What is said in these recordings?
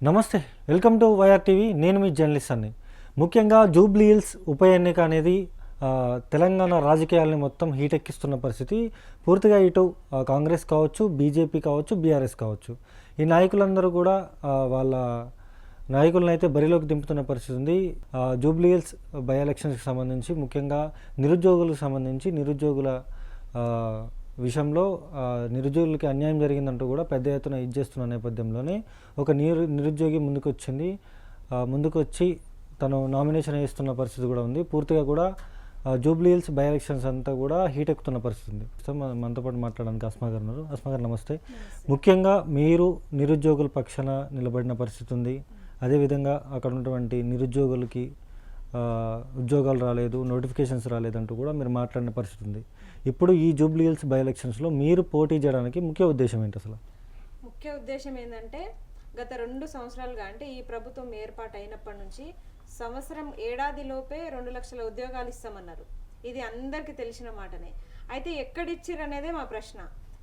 నమస్తే welcome to YR TV. నేను మీ journalist అన్ని ముఖ్యంగా జూబ్లీ హిల్స్ ఉప ఎన్నిక అనేది తెలంగాణ రాజకీయాలని మొత్తం హీటెక్కిస్తున్న పరిస్థితి పూర్తిగా ఇటు కాంగ్రెస్ కావచ్చు బీజేపీ కావచ్చు బీఆర్ఎస్ కావచ్చు. ఈ నాయకులందరూ కూడా వాళ్ళ నాయకులను అయితే బరిలోకి దింపుతున్న పరిస్థితి ఉంది. ఆ, జూబ్లీ హిల్స్ బై ఎలక్షన్స్కి సంబంధించి ముఖ్యంగా నిరుద్యోగులకు సంబంధించి నిరుద్యోగుల విషయంలో నిరుద్యోగులకి అన్యాయం జరిగిందంటూ కూడా పెద్ద ఎత్తున ఇది చేస్తున్న నేపథ్యంలోనే ఒక నిరు నిరుద్యోగి ముందుకు వచ్చింది ఆ, ముందుకు వచ్చి తను నామినేషన్ వేస్తున్న పరిస్థితి కూడా ఉంది. పూర్తిగా కూడా జూబ్లీ హిల్స్ బై ఎలక్షన్స్ అంతా కూడా హీట్ ఎక్కుతున్న పరిస్థితి ఉంది. మనతో పాటు మాట్లాడడానికి అస్మా గారు ఉన్నారు. అస్మా గారు నమస్తే. ముఖ్యంగా మీరు నిరుద్యోగుల పక్షాన నిలబడిన పరిస్థితి ఉంది. అదేవిధంగా అక్కడ ఉన్నటువంటి నిరుద్యోగులకి ఉద్యోగాలు రాలేదు నోటిఫికేషన్స్ రాలేదంటూ కూడా మీరు మాట్లాడిన పరిస్థితి ఉంది. ఇప్పుడు ఈ జూబ్లీ హిల్స్ బై ఎలక్షన్స్లో మీరు పోటీ చేయడానికి ముఖ్య ఉద్దేశం ఏంటి అసలు? ముఖ్య ఉద్దేశం ఏంటంటే గత రెండు సంవత్సరాలుగా అంటే ఈ ప్రభుత్వం ఏర్పాటు అయినప్పటి నుంచి సంవత్సరం ఏడాదిలోపే రెండు లక్షల ఉద్యోగాలు ఇస్తామన్నారు. ఇది అందరికీ తెలిసిన మాటనే. అయితే ఎక్కడిచ్చిర్రు అనేదే మా ప్రశ్న.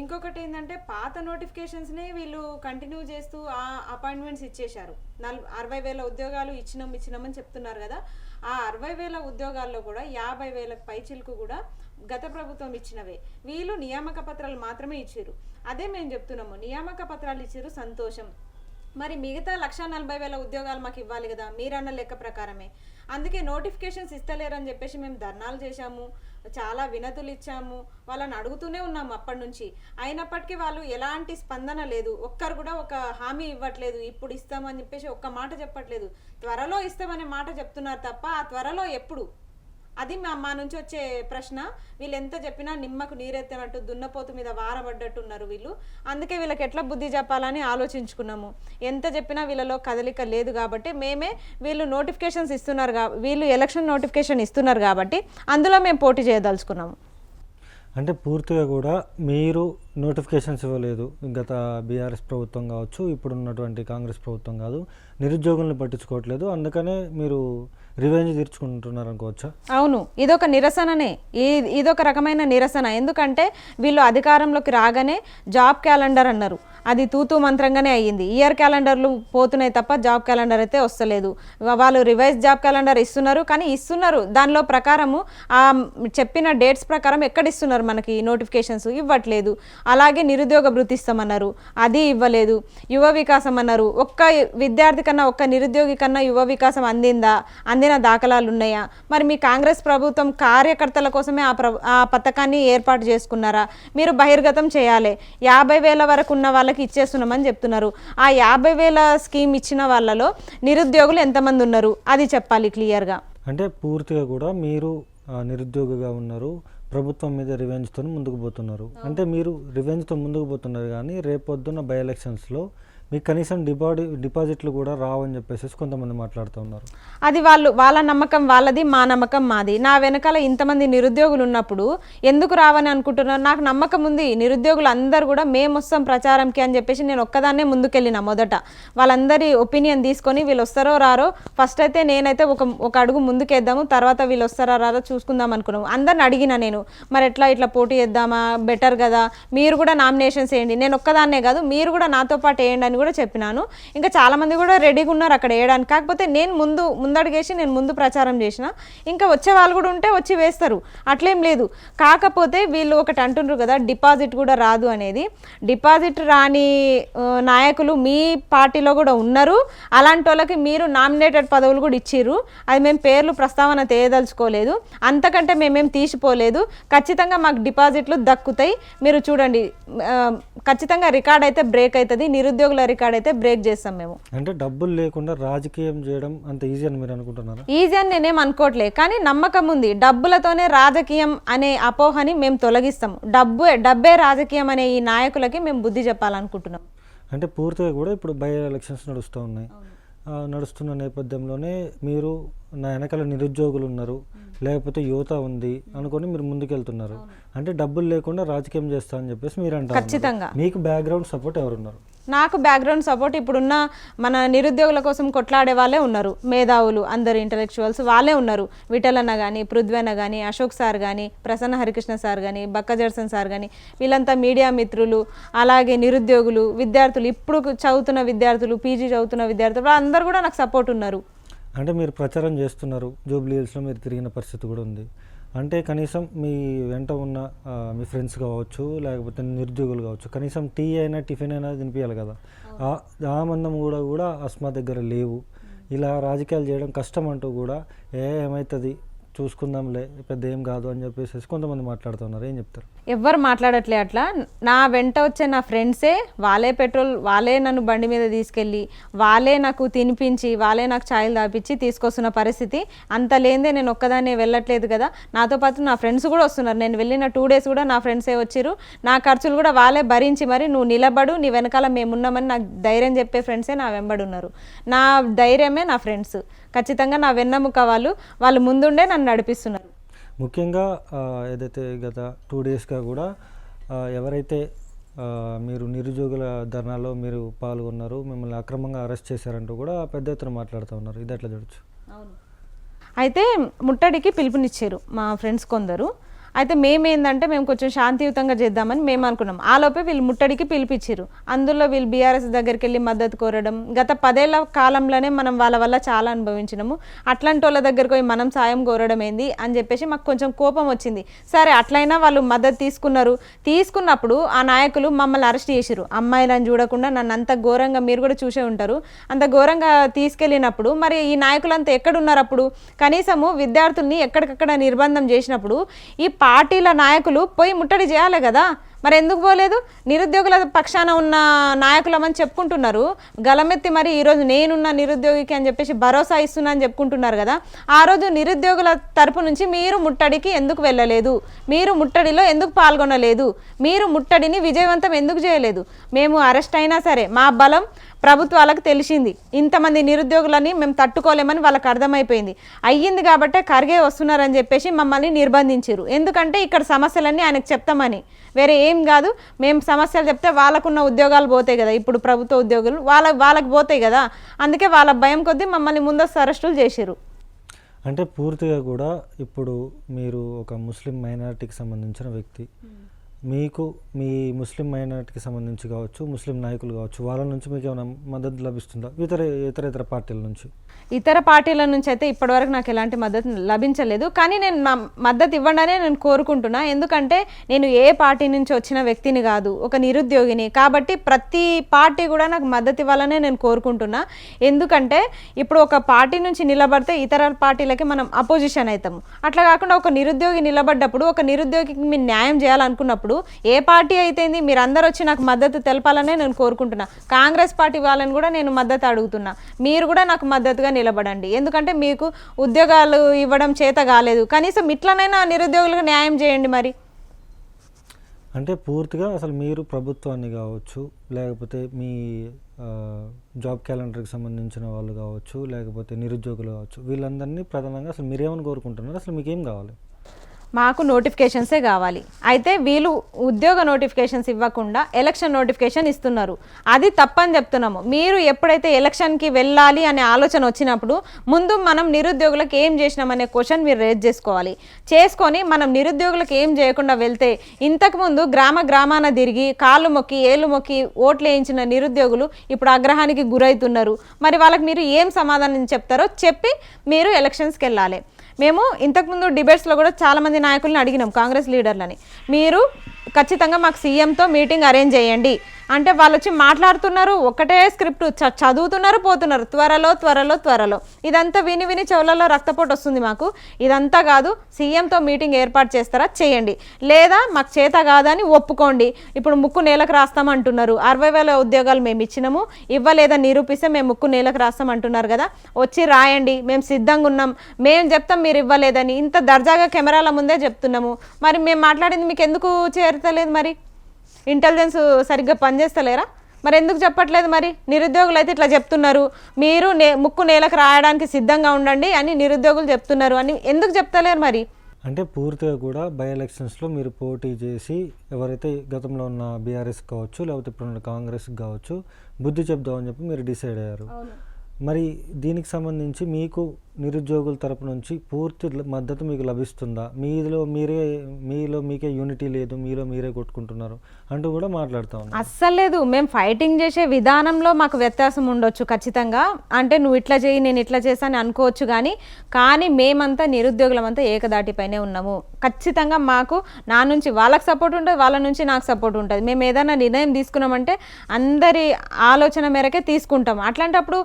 ఇంకొకటి ఏంటంటే పాత నోటిఫికేషన్స్నే వీళ్ళు కంటిన్యూ చేస్తూ ఆ అపాయింట్మెంట్స్ ఇచ్చేశారు. నల్ అరవై వేల ఉద్యోగాలు ఇచ్చినాం ఇచ్చినామని చెప్తున్నారు కదా. ఆ అరవై వేల ఉద్యోగాల్లో కూడా యాభై వేల పైచిలకు కూడా గత ప్రభుత్వం ఇచ్చినవే. వీళ్ళు నియామక పత్రాలు మాత్రమే ఇచ్చారు. అదే మేము చెప్తున్నాము. నియామక పత్రాలు ఇచ్చారు సంతోషం. మరి మిగతా లక్ష నలభై వేల ఉద్యోగాలు మాకు ఇవ్వాలి కదా మీరన్న లెక్క ప్రకారమే. అందుకే నోటిఫికేషన్స్ ఇస్తలేరని చెప్పేసి మేము ధర్నాలు చేశాము చాలా వినతులు ఇచ్చాము వాళ్ళని అడుగుతూనే ఉన్నాము అప్పటి నుంచి అయినప్పటికీ వాళ్ళు ఎలాంటి స్పందన లేదు ఒక్కరు కూడా ఒక హామీ ఇవ్వట్లేదు ఇప్పుడు ఇస్తామని చెప్పేసి ఒక్క మాట చెప్పట్లేదు. త్వరలో ఇస్తామనే మాట చెప్తున్నారు తప్ప ఆ త్వరలో ఎప్పుడు? అది మా మా నుంచి వచ్చే ప్రశ్న. వీళ్ళు ఎంత చెప్పినా నిమ్మకు నీరెత్తినట్టు దున్నపోతు మీద వారబడ్డట్టున్నారు వీళ్ళు. అందుకే వీళ్ళకి ఎట్లా బుద్ధి చెప్పాలని ఆలోచించుకున్నాము. ఎంత చెప్పినా వీళ్ళలో కదలిక లేదు కాబట్టి మేమే వీళ్ళు నోటిఫికేషన్స్ ఇస్తున్నారు కా వీళ్ళు ఎలక్షన్ నోటిఫికేషన్ ఇస్తున్నారు కాబట్టి అందులో మేము పోటీ చేయదలుచుకున్నాము. అంటే పూర్తిగా కూడా మీరు నోటిఫికేషన్స్ ఇవ్వలేదు. గత బీఆర్ఎస్ ప్రభుత్వం కావచ్చు ఇప్పుడు ఉన్నటువంటి కాంగ్రెస్ ప్రభుత్వం కాదు. నిరుద్యోగులను పట్టించుకోవట్లేదు. అందుకనే మీరు రివెంజ్ తీర్చుకుంటున్నారు అనుకోవచ్చా? అవును. ఇదొక నిరసననే. ఈ ఇదొక రకమైన నిరసన. ఎందుకంటే వీళ్ళు అధికారంలోకి రాగానే జాబ్ క్యాలెండర్ అన్నారు. అది తూతూ మంత్రంగానే అయ్యింది. ఇయర్ క్యాలెండర్లు పోతున్నాయి తప్ప జాబ్ క్యాలెండర్ అయితే వస్తలేదు. వాళ్ళు రివైజ్ జాబ్ క్యాలెండర్ ఇస్తున్నారు కానీ ఇస్తున్నారు. దానిలో ప్రకారము ఆ చెప్పిన డేట్స్ ప్రకారం ఎక్కడ ఇస్తున్నారు మనకి నోటిఫికేషన్స్ ఇవ్వట్లేదు. అలాగే నిరుద్యోగ భృతి ఇస్తామన్నారు అది ఇవ్వలేదు. యువ వికాసం అన్నారు. ఒక్క విద్యార్థి కన్నా ఒక్క నిరుద్యోగి కన్నా యువ వికాసం అందిందా? అందిన దాఖలాలు ఉన్నాయా మరి మీ కాంగ్రెస్ ప్రభుత్వం కార్యకర్తల కోసమే ఆ ప్ర ఆ పథకాన్ని ఏర్పాటు చేసుకున్నారా? మీరు బహిర్గతం చేయాలి. యాభై వేల వరకు ఉన్న వాళ్ళకి ఇచ్చేస్తున్నామని చెప్తున్నారు. ఆ యాభై వేల స్కీమ్ ఇచ్చిన వాళ్ళలో నిరుద్యోగులు ఎంతమంది ఉన్నారు? అది చెప్పాలి క్లియర్గా అంటే పూర్తిగా కూడా మీరు నిరుద్యోగిగా ఉన్నారు. ప్రభుత్వం మీద రివెంజ్తో ముందుకు పోతున్నారు. అంటే మీరు రివెంజ్తో ముందుకు పోతున్నారు కానీ రేపొద్దున్న బై ఎలక్షన్స్లో మీకు కనీసం డిపాడి డిపాజిట్లు కూడా రావని చెప్పేసి కొంతమంది మాట్లాడుతూ ఉన్నారు. అది వాళ్ళు వాళ్ళ నమ్మకం వాళ్ళది మా నమ్మకం మాది. నా వెనకాల ఇంతమంది నిరుద్యోగులు ఉన్నప్పుడు ఎందుకు రావని అనుకుంటున్నారు? నాకు నమ్మకం ఉంది. నిరుద్యోగులు అందరూ కూడా మేము వస్తాం ప్రచారంకి అని చెప్పేసి నేను ఒక్కదాన్నే ముందుకెళ్ళిన మొదట. వాళ్ళందరి ఒపీనియన్ తీసుకొని వీళ్ళు వస్తారో రారో ఫస్ట్ అయితే నేనైతే ఒక ఒక అడుగు ముందుకేద్దాము తర్వాత వీళ్ళు వస్తారా రారో చూసుకుందాం అనుకున్నాము. అందరిని అడిగిన నేను మరి ఎట్లా ఇట్లా పోటీ చేద్దామా? బెటర్ కదా. మీరు కూడా నామినేషన్స్ వేయండి. నేను ఒక్కదాన్నే కాదు మీరు కూడా నాతో పాటు వేయండి అని కూడా చెప్పినాను. ఇంకా చాలామంది కూడా రెడీగా ఉన్నారు అక్కడ వేయడానికి. కాకపోతే నేను ముందు ముందడుగేసి నేను ముందు ప్రచారం చేసిన. ఇంకా వచ్చే వాళ్ళు కూడా ఉంటే వచ్చి వేస్తారు. అట్లేం లేదు. కాకపోతే వీళ్ళు ఒకటి అంటుండ్రు కదా డిపాజిట్ కూడా రాదు అనేది. డిపాజిట్ రాని నాయకులు మీ పార్టీలో కూడా ఉన్నారు. అలాంటి వాళ్ళకి మీరు నామినేటెడ్ పదవులు కూడా ఇచ్చిర్రు. అది మేము పేర్లు ప్రస్తావన తేయదలుచుకోలేదు అంతకంటే మేమేం తీసిపోలేదు. ఖచ్చితంగా మాకు డిపాజిట్లు దక్కుతాయి. మీరు చూడండి ఖచ్చితంగా రికార్డ్ అయితే బ్రేక్ అవుతుంది. నిరుద్యోగుల రికార్డ్ అయితే బ్రేక్ చేస్తాం మేము. అంటే డబ్బులు లేకుండా రాజకీయం చేయడం అంత ఈజీ అని మీరు అనుకుంటున్నారా? ఈజీ అని నేనేం అనుకోవట్లే కానీ నమ్మకం ఉంది. డబ్బులతోనే రాజకీయం అనే అపోహని మేము తొలగిస్తాం. డబ్బు డబ్బే రాజకీయం అనే ఈ నాయకులకి మేము బుద్ధి చెప్పాలనుకుంటున్నాం. అంటే పూర్తిగా కూడా ఇప్పుడు బై ఎలక్షన్స్ నడుస్తూ ఉన్నాయి. నడుస్తున్న నేపథ్యంలోనే మీరు నా వెనకాల నిరుద్యోగులు ఉన్నారు లేకపోతే యువత ఉంది అనుకొని మీరు ముందుకెళ్తున్నారు. అంటే డబ్బులు లేకుండా రాజకీయం చేస్తా అని చెప్పేసి మీరు అంటారు ఖచ్చితంగా. మీకు బ్యాక్గ్రౌండ్ సపోర్ట్ ఎవరున్నారు? నాకు బ్యాక్గ్రౌండ్ సపోర్ట్ ఇప్పుడున్న మన నిరుద్యోగుల కోసం కొట్లాడే వాళ్ళే ఉన్నారు. మేధావులు అందరు ఇంటలెక్చువల్స్ వాళ్ళే ఉన్నారు. విఠలన్న కానీ పృథ్వన్న కానీ అశోక్ సార్ కానీ ప్రసన్న హరికృష్ణ సార్ కానీ బక్క జర్సన్ సార్ కానీ వీళ్ళంతా మీడియా మిత్రులు అలాగే నిరుద్యోగులు విద్యార్థులు ఇప్పుడు చదువుతున్న విద్యార్థులు పీజీ చదువుతున్న విద్యార్థులు అందరు కూడా నాకు సపోర్ట్ ఉన్నారు. అంటే మీరు ప్రచారం చేస్తున్నారు. జూబ్లీ హిల్స్లో మీరు తిరిగిన పరిస్థితి కూడా ఉంది. అంటే కనీసం మీ వెంట ఉన్న మీ ఫ్రెండ్స్ కావచ్చు లేకపోతే నిరుద్యోగులు కావచ్చు కనీసం టీ అయినా టిఫిన్ అయినా తినిపించాలి కదా. ఆ- ఆ మందం కూడా కూడా అస్మా దగ్గర లేవు. ఇలా రాజకీయాలు చేయడం కష్టం అంటూ కూడా ఏ ఏమవుతుంది చూసుకుందాంలే పెద్ద ఏం కాదు అని చెప్పేసి కొంతమంది మాట్లాడుతున్నారు. ఏం చెప్తారు? ఎవ్వరు మాట్లాడట్లే అట్లా. నా వెంట వచ్చే నా ఫ్రెండ్సే వాళ్ళే పెట్రోల్ వాళ్ళే నన్ను బండి మీద తీసుకెళ్ళి వాళ్ళే నాకు తినిపించి వాళ్ళే నాకు ఛాయలు దాపించి తీసుకొస్తున్న పరిస్థితి. అంత లేదే నేను ఒక్కదాన్నే వెళ్ళట్లేదు కదా. నాతో పాటు నా ఫ్రెండ్స్ కూడా వస్తున్నారు. నేను వెళ్ళిన టూ డేస్ కూడా నా ఫ్రెండ్సే వచ్చారు నా ఖర్చులు కూడా వాళ్ళే భరించి మరి నువ్వు నిలబడు నీ వెనకాల మేమున్నామని నాకు ధైర్యం చెప్పే ఫ్రెండ్సే నా వెంబడి ఉన్నారు. నా ధైర్యమే నా ఫ్రెండ్స్. ఖచ్చితంగా నా వెన్నెముక వాళ్ళు వాళ్ళు ముందుండే నన్ను నడిపిస్తున్నారు. ముఖ్యంగా ఏదైతే గత టూ డేస్గా కూడా ఎవరైతే మీరు నిరుద్యోగుల ధర్నాలో మీరు పాల్గొన్నారు మిమ్మల్ని అక్రమంగా అరెస్ట్ చేశారంటూ కూడా పెద్ద ఎత్తున మాట్లాడుతూ ఉన్నారు. ఇది ఎట్లా చూడొచ్చు అయితే ముట్టడికి పిలుపునిచ్చారు మా ఫ్రెండ్స్ కొందరు. అయితే మేమేందంటే మేము కొంచెం శాంతియుతంగా చేద్దామని మేము అనుకున్నాం. ఆలోపే వీళ్ళు ముట్టడికి పిలిపించారు అందులో వీళ్ళు బీఆర్ఎస్ దగ్గరికి వెళ్ళి మద్దతు కోరడం గత పదేళ్ళ కాలంలోనే మనం వాళ్ళ వల్ల చాలా అనుభవించినాము. అట్లాంటి వాళ్ళ దగ్గరికి పోయి మనం సాయం కోరడం ఏంది అని చెప్పేసి మాకు కొంచెం కోపం వచ్చింది. సరే అట్లయినా వాళ్ళు మద్దతు తీసుకున్నారు. తీసుకున్నప్పుడు ఆ నాయకులు మమ్మల్ని అరెస్ట్ చేసిరు అమ్మాయిలను చూడకుండా నన్ను అంత ఘోరంగా మీరు కూడా చూసే ఉంటారు. అంత ఘోరంగా తీసుకెళ్ళినప్పుడు మరి ఈ నాయకులంతా ఎక్కడున్నారు అప్పుడు? కనీసము విద్యార్థుల్ని ఎక్కడికక్కడ నిర్బంధం చేసినప్పుడు ఈ పార్టీల నాయకులు పోయి ముట్టడి చేయాలి కదా? మరి ఎందుకు పోలేదు? నిరుద్యోగుల పక్షాన ఉన్న నాయకులమని చెప్పుకుంటున్నారు. గలమెత్తి మరి ఈరోజు నేనున్న నిరుద్యోగికి అని చెప్పేసి భరోసా ఇస్తున్నా అని చెప్పుకుంటున్నారు కదా. ఆ రోజు నిరుద్యోగుల తరపు నుంచి మీరు ముట్టడికి ఎందుకు వెళ్ళలేదు? మీరు ముట్టడిలో ఎందుకు పాల్గొనలేదు? మీరు ముట్టడిని విజయవంతం ఎందుకు చేయలేదు? మేము అరెస్ట్ అయినా సరే మా బలం ప్రభుత్వాలకు తెలిసింది. ఇంతమంది నిరుద్యోగులని మేము తట్టుకోలేమని వాళ్ళకి అర్థమైపోయింది. అయ్యింది కాబట్టే ఖర్గే వస్తున్నారని చెప్పేసి మమ్మల్ని నిర్బంధించారు ఎందుకంటే ఇక్కడ సమస్యలన్నీ ఆయనకు చెప్తామని. వేరే కాదు. మేము సమస్యలు చెప్తే వాళ్ళకున్న ఉద్యోగాలు పోతాయి కదా. ఇప్పుడు ప్రభుత్వ ఉద్యోగులు వాళ్ళ వాళ్ళకి పోతాయి కదా. అందుకే వాళ్ళ భయం కొద్దీ మమ్మల్ని ముందస్తు అరెస్టులు చేసిరు అంటే పూర్తిగా కూడా ఇప్పుడు మీరు ఒక ముస్లిం మైనారిటీకి సంబంధించిన వ్యక్తి. మీకు మీ ముస్లిం మైనారిటీకి సంబంధించి కావచ్చు ముస్లిం నాయకులు కావచ్చు వాళ్ళ నుంచి మీకు ఏమైనా మద్దతు లభిస్తుందా? ఇతర ఇతర ఇతర పార్టీల నుంచి? ఇతర పార్టీల నుంచి అయితే ఇప్పటివరకు నాకు ఎలాంటి మద్దతు లభించలేదు. కానీ నేను నా మద్దతు ఇవ్వండినే నేను కోరుకుంటున్నా. ఎందుకంటే నేను ఏ పార్టీ నుంచి వచ్చిన వ్యక్తిని కాదు ఒక నిరుద్యోగిని. కాబట్టి ప్రతి పార్టీ కూడా నాకు మద్దతు ఇవ్వాలనే నేను కోరుకుంటున్నా. ఎందుకంటే ఇప్పుడు ఒక పార్టీ నుంచి నిలబడితే ఇతర పార్టీలకి మనం అపోజిషన్ అవుతాము. అట్లా కాకుండా ఒక నిరుద్యోగి నిలబడ్డప్పుడు ఒక నిరుద్యోగికి మీరు న్యాయం చేయాలనుకున్నప్పుడు ఏ పార్టీ అయితేంది మీరు అందరు వచ్చి నాకు మద్దతు తెలపాలనే నేను కోరుకుంటున్నా. కాంగ్రెస్ పార్టీ వాళ్ళని కూడా నేను మద్దతు అడుగుతున్నా. మీరు కూడా నాకు మద్దతుగా నిలబడండి. ఎందుకంటే మీకు ఉద్యోగాలు ఇవ్వడం చేత కాలేదు. కనీసం ఇట్లనైనా నిరుద్యోగులకు న్యాయం చేయండి మరి. అంటే పూర్తిగా అసలు మీరు ప్రభుత్వాన్ని కావచ్చు లేకపోతే మీ జాబ్ క్యాలెండర్కి సంబంధించిన వాళ్ళు కావచ్చు లేకపోతే నిరుద్యోగులు కావచ్చు వీళ్ళందరినీ ప్రధానంగా అసలు మీరేమని కోరుకుంటున్నారు? అసలు మీకేం కావాలి? మాకు నోటిఫికేషన్సే కావాలి. అయితే వీళ్ళు ఉద్యోగ నోటిఫికేషన్స్ ఇవ్వకుండా ఎలక్షన్ నోటిఫికేషన్ ఇస్తున్నారు. అది తప్పని చెప్తున్నాము. మీరు ఎప్పుడైతే ఎలక్షన్కి వెళ్ళాలి అనే ఆలోచన వచ్చినప్పుడు ముందు మనం నిరుద్యోగులకు ఏం చేసినామనే క్వశ్చన్ మీరు రేజ్ చేసుకోవాలి. చేసుకొని మనం నిరుద్యోగులకు ఏం చేయకుండా వెళ్తే ఇంతకుముందు గ్రామ గ్రామాన తిరిగి కాళ్ళు మొక్కి ఏళ్ళు మొక్కి ఓట్లు వేయించిన నిరుద్యోగులు ఇప్పుడు ఆగ్రహానికి గురవుతున్నారు మరి వాళ్ళకి మీరు ఏం సమాధానం చెప్తారో చెప్పి మీరు ఎలక్షన్స్కి వెళ్ళాలి. మేము ఇంతకుముందు డిబేట్స్లో కూడా చాలామంది నాయకులను అడిగినాం కాంగ్రెస్ లీడర్లని. మీరు ఖచ్చితంగా మాకు సీఎంతో మీటింగ్ అరేంజ్ చేయండి. అంటే వాళ్ళు వచ్చి మాట్లాడుతున్నారు ఒకటే స్క్రిప్ట్ చ- చదువుతున్నారు పోతున్నారు. త్వరలో త్వరలో త్వరలో. ఇదంతా విని విని చెవులలో రక్తపోటు వస్తుంది మాకు. ఇదంతా కాదు సీఎంతో మీటింగ్ ఏర్పాటు చేస్తారా? చేయండి. లేదా మాకు చేత కాదని ఒప్పుకోండి. ఇప్పుడు ముక్కు నేలకు రాస్తామంటున్నారు. అరవై వేల ఉద్యోగాలు మేము ఇచ్చినాము. ఇవ్వలేదని నిరూపిస్తే మేము ముక్కు నేలకు రాస్తామంటున్నారు కదా. వచ్చి రాయండి. మేము సిద్ధంగా ఉన్నాం. మేము చెప్తాం మీరు ఇవ్వలేదని. ఇంత దర్జాగా కెమెరాల ముందే చెప్తున్నాము. మరి మేము మాట్లాడింది మీకు ఎందుకు చే చేరతలేదు మరి? ఇంటెలిజెన్స్ సరిగ్గా పనిచేస్తలేరా? మరి ఎందుకు చెప్పట్లేదు మరి? నిరుద్యోగులు అయితే ఇట్లా చెప్తున్నారు. మీరు నే ముక్కు నేలకు రాయడానికి సిద్ధంగా ఉండండి అని నిరుద్యోగులు చెప్తున్నారు అని ఎందుకు చెప్తలేరు మరి? అంటే పూర్తిగా కూడా బై ఎలక్షన్స్లో మీరు పోటీ చేసి ఎవరైతే గతంలో ఉన్న బీఆర్ఎస్ కావచ్చు లేకపోతే ఇప్పుడున్న కాంగ్రెస్ కావచ్చు బుద్ధి చెప్దామని చెప్పి మీరు డిసైడ్ అయ్యారు. అవును. మరి దీనికి సంబంధించి మీకు నిరుద్యోగుల తరపు నుంచి పూర్తి మద్దతు మీకు లభిస్తుందా? మీలో మీరే మీలో మీకే యూనిటీ లేదు మీలో మీరే కొట్టుకుంటున్నారు అంటూ కూడా మాట్లాడుతూ అస్సలు లేదు. మేము ఫైటింగ్ చేసే విధానంలో మాకు వ్యత్యాసం ఉండొచ్చు ఖచ్చితంగా. అంటే నువ్వు ఇట్లా చేయి నేను ఇట్లా చేశాను అనుకోవచ్చు కానీ కానీ మేమంతా నిరుద్యోగులమంతా ఏకదాటిపైనే ఉన్నాము. ఖచ్చితంగా మాకు నా నుంచి వాళ్ళకి సపోర్ట్ ఉంటుంది వాళ్ళ నుంచి నాకు సపోర్ట్ ఉంటుంది. మేము ఏదైనా నిర్ణయం తీసుకున్నామంటే అందరి ఆలోచన మేరకే తీసుకుంటాం. అట్లాంటప్పుడు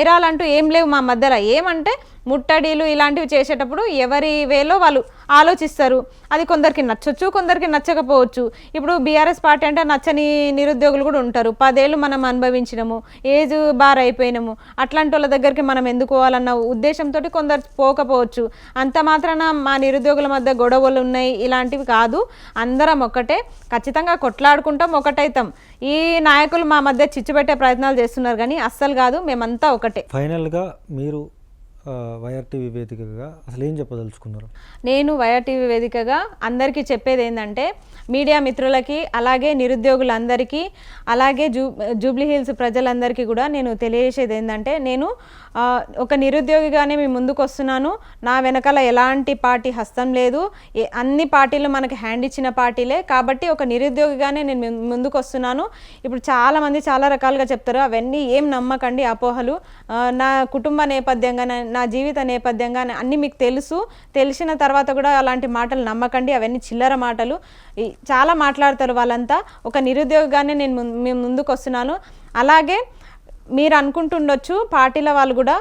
వైరాలు అంటూ ఏం లేవు మా మధ్యలో. ఏమంటే ముట్టడీలు ఇలాంటివి చేసేటప్పుడు ఎవరి వేలో వాళ్ళు ఆలోచిస్తారు. అది కొందరికి నచ్చొచ్చు కొందరికి నచ్చకపోవచ్చు. ఇప్పుడు బీఆర్ఎస్ పార్టీ అంటే నచ్చని నిరుద్యోగులు కూడా ఉంటారు. పదేళ్ళు మనం అనుభవించినము ఏజ్ బార్ అయిపోయినాము. అట్లాంటి వాళ్ళ దగ్గరికి మనం ఎందుకోవాలన్న ఉద్దేశంతో కొందరు పోకపోవచ్చు. అంత మాత్రాన మా నిరుద్యోగుల మధ్య గొడవలు ఉన్నాయి ఇలాంటివి కాదు. అందరం ఒకటే ఖచ్చితంగా కొట్లాడుకుంటాం ఒకటైతాం. ఈ నాయకులు మా మధ్య చిచ్చుపెట్టే ప్రయత్నాలు చేస్తున్నారు కానీ అస్సలు కాదు మేమంతా ఒకటే. ఫైనల్గా మీరు వైఆర్టీవీ వేదికగా అసలు ఏం చెప్పదలుచుకున్నారు? నేను వైఆర్టీవీ వేదికగా అందరికీ చెప్పేది ఏంటంటే మీడియా మిత్రులకి అలాగే నిరుద్యోగులందరికీ అలాగే జూ జూబ్లీ హిల్స్ ప్రజలందరికీ కూడా నేను తెలియజేసేది ఏంటంటే నేను ఒక నిరుద్యోగిగానే మీ ముందుకు వస్తున్నాను నా వెనకాల ఎలాంటి పార్టీ హస్తం లేదు. ఏ- అన్ని పార్టీలు మనకి హ్యాండ్ ఇచ్చిన పార్టీలే. కాబట్టి ఒక నిరుద్యోగిగానే నేను ముందుకు వస్తున్నాను ఇప్పుడు చాలామంది చాలా రకాలుగా చెప్తారు అవన్నీ ఏం నమ్మకండి అపోహలు. నా కుటుంబ నేపథ్యంగా నా- జీవిత నేపథ్యంగా అన్నీ మీకు తెలుసు. తెలిసిన తర్వాత కూడా అలాంటి మాటలు నమ్మకండి. అవన్నీ చిల్లర మాటలు. చాలా మాట్లాడతారు వాళ్ళంతా. ఒక నిరుద్యోగిగానే నేను మేము ముందుకు వస్తున్నాను అలాగే మీరు అనుకుంటుండొచ్చు పార్టీల వాళ్ళు కూడా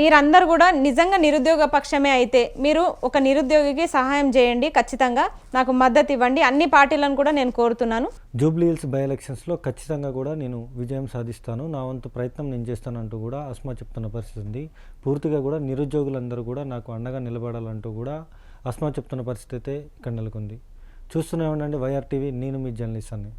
మీరందరూ కూడా నిజంగా నిరుద్యోగ పక్షమే అయితే మీరు ఒక నిరుద్యోగికి సహాయం చేయండి ఖచ్చితంగా. నాకు మద్దతు ఇవ్వండి. అన్ని పార్టీలను కూడా నేను కోరుతున్నాను. జూబ్లీ హిల్స్ బై ఎలక్షన్స్లో ఖచ్చితంగా కూడా నేను విజయం సాధిస్తాను. నా వంతు ప్రయత్నం నేను చేస్తానంటూ కూడా అస్మా చెప్తున్న పరిస్థితి ఉంది. పూర్తిగా కూడా నిరుద్యోగులందరూ కూడా నాకు అండగా నిలబడాలంటూ కూడా అస్మా చెప్తున్న పరిస్థితి అయితే ఇక్కడ నెలకొంది. చూస్తూనే ఉండండి వైఆర్టీవీ నేను మీ జర్నలిస్ట్ అన్ని.